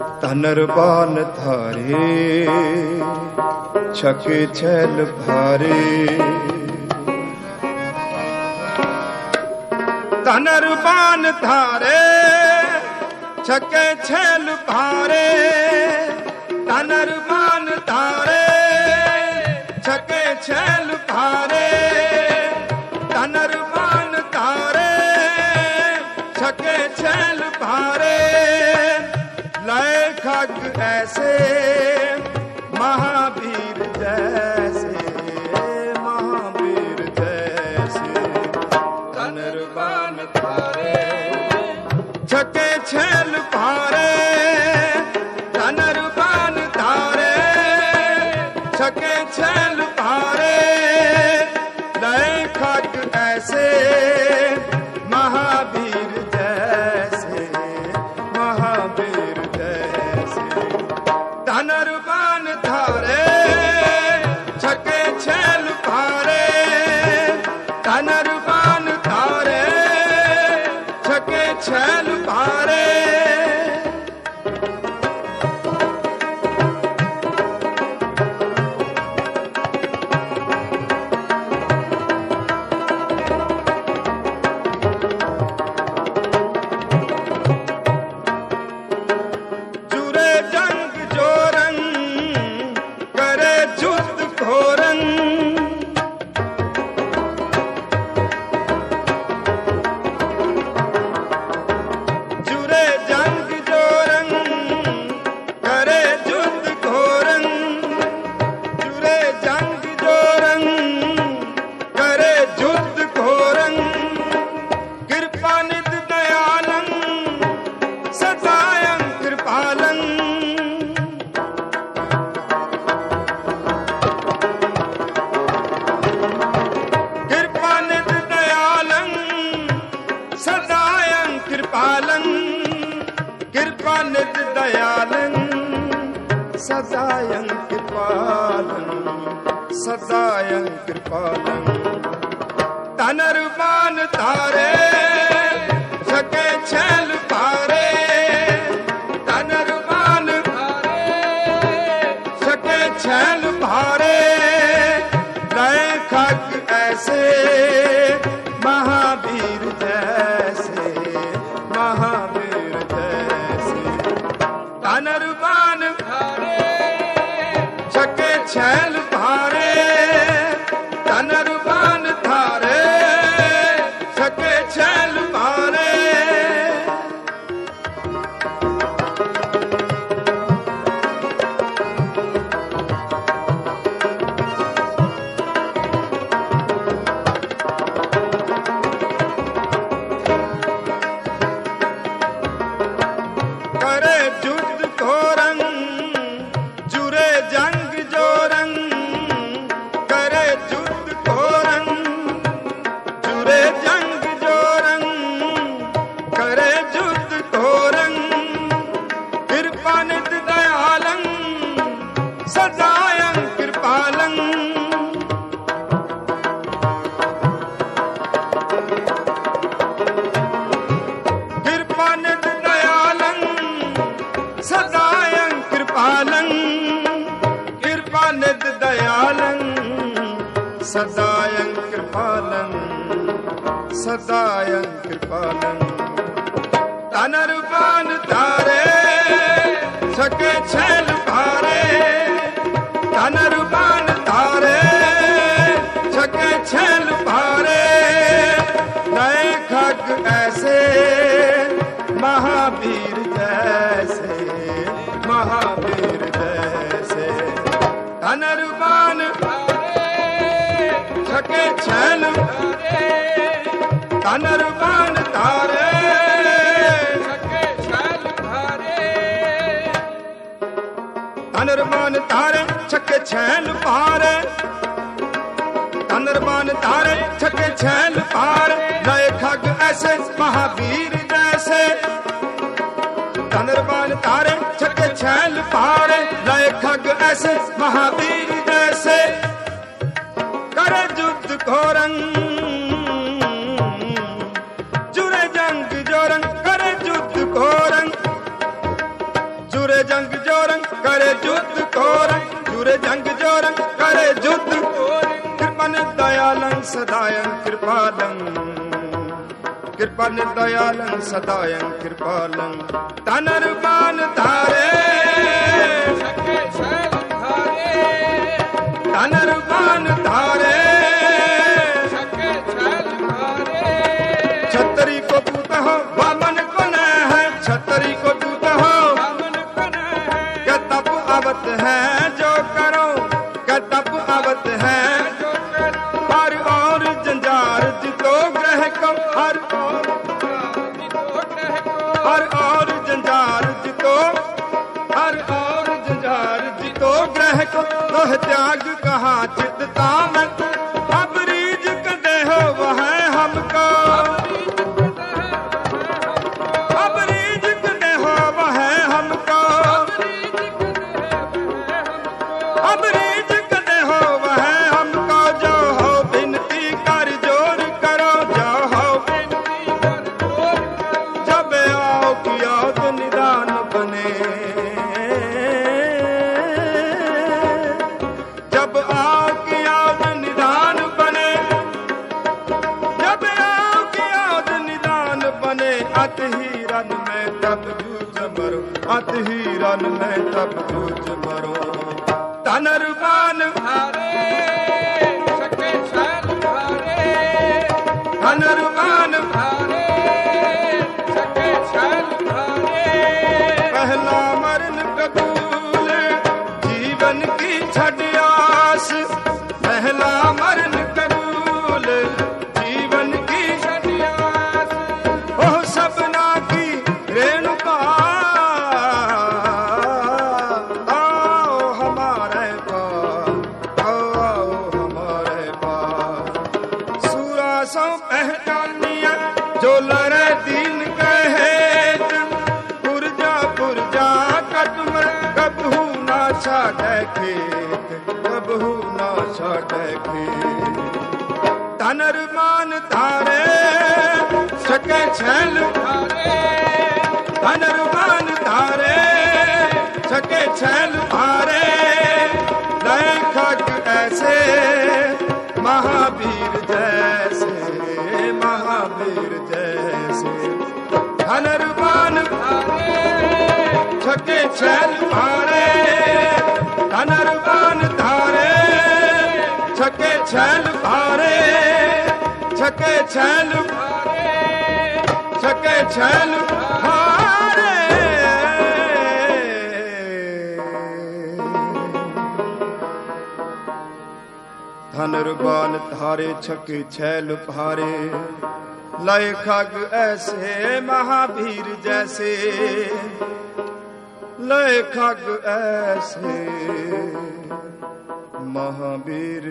ਤਨਰਬਾਨ ਧਾਰੇ ਛਕੇ ਛੈਲ ਭਾਰੇ। ਤਨਰਬਾਨ ਧਾਰੇ ਛਕੇ ਛੈਲ ਭਾਰੇ। ਖਗ ਮਹਾਵੀਰ ਜੈਸੇ ਮਹਾਵੀਰ ਜੈਸੇ ਤਨਰਬਾਨ ਧਾਰੇ ਛਕੇ ਛੈਲ ਧਨਰਬਾਨ ਧਾਰੇ ਕਰੇ ਜੁਦ ਖੋਰਨ। ਜੁਰੇ ਜੰਗ ਜੋਰਨ ਕਰੇ ਜੁਦ ਖੋਰਨ। ਜੁਰੇ ਜੰਗ ਨਿਤ ਦਇਆਲੰ ਸਦਾਯੰ ਕਿਰਪਾਲੰ ਸਦਾਯੰ ਕਿਰਪਾਲੰ। ਤਨਰਬਾਨ ਧਾਰੇ ਛਕੇ ਛੈਲ ਭਾਰੇ। ਤਨਰਬਾਨ ਧਾਰੇ ਛਕੇ ਛੈਲ ਭਾਰੇ। ਲਏ ਖਗ ਐਸੇ ਮਹਾਵੀਰ ਸਦਾਯੰ ਕਿਰਪਾਲੰ ਤਨਰਬਾਨ ਧਾਰੇ ਛਕੇ ਛੈਲ छैल पारे धनरमान तारे छके छैल पार नए खग ऐसे महावीर जैसे धनरमान तारे छके छैल पारे नए खग ऐसे महावीर जैसे करे जुब्त को रंग ਜੰਗ ਜੋਰ ਕਰੇ ਜੁੱਧ ਕਿਰਪਨ ਦਇਆਲੰ ਸਦਾਇੰ ਕਿਰਪਾਲੰ। ਕਿਰਪਨ ਦਇਆਲੰ ਸਦਾਇੰ ਕਿਰਪਾਲੰ। ਤਨ ਰਬਾਨ ਧਾਰੇ। ਸਕੇ ਸੈਲ ਤਨ ਰਬਾਨ ਧਾਰੇ। ਸਕੇ ਸੈਲ ਧਾਰੇ। ਛਤਰੀ ਕੋ ਪੂਤ ਹੋ ਹੈ। ਕਰੋ ਕਟਪ ਅਵਤ ਹੈ। ਹਰ ਔਰ ਜੰਜਾਰ ਜਿਤੋ ਗ੍ਰਹਿ ਕੋ, ਹਰ ਹਰ ਔਰ ਜੰਜਾਰ ਜਿਤੋ, ਹਰ ਔਰ ਜੰਜਾਰ ਜਿਤੋ ਗ੍ਰਹਿ ਕੋ ਤਿਆਗ ਕਹਾ ਚਿਤ ਤਾਂ ਮੈਂ ਨਾਥ ਮੈਂ ਰਨ ਲੈ ਮਰੋ। ਤਨ ਰਬਾਨ ਭਾਰੇ ਸਕੇ ਛਾਲ ਭਾਰੇ ਤਨ ਰਬਾਨ ਭਾਰੇ ਸਕੇ ਛਾਲ ਭਾਰੇ ਪਹਿਲਾ ਮਰਨ ਕਬੂਲ ਜੀਵਨ ਕੀ ਛੱਡ ਆਸ। ਪਹਿਲਾ ਮਰਨ ਛਾੜੈ ਖੇਤ, ਪ੍ਰਭੂ ਨਾ ਛਾੜੈ ਖੇਤ। ਧਨ ਰਮਾਨ ਧਾਰੇ ਸਕੈ ਛਲ ਧਾਰੇ ਧਨ ਰਮਾਨ ਧਾਰੇ ਸਕੈ ਛਲ ਧਾਰੇ ਲੈ ਖੱਟ ਐਸੇ ਮਹਾਵੀਰ ਜੈਸੇ ਮਹਾਵੀਰ ਜੈਸੇ। ਧਨ ਰਮਾਨ ਧਾਰੇ ਛਕੇ ਛਲ ਧਾਰੇ ਧਨਰਵਾਨ ਧਾਰੇ ਛਕੇ ਛੈਲ ਭਾਰੇ ਛਕੇ ਛੈਲ ਭਾਰੇ ਛਕੇ ਛੈਲ ਭਾਰੇ ਧਨਰਵਾਨ ਧਾਰੇ ਛਕੇ ਛੈਲ ਭਾਰੇ ਲਏ ਖਗ ਐਸੇ ਮਹਾਵੀਰ ਜੈਸੇ ਲੈ ਖੱਗ ਐਸੇ ਮਹਾਬੀਰ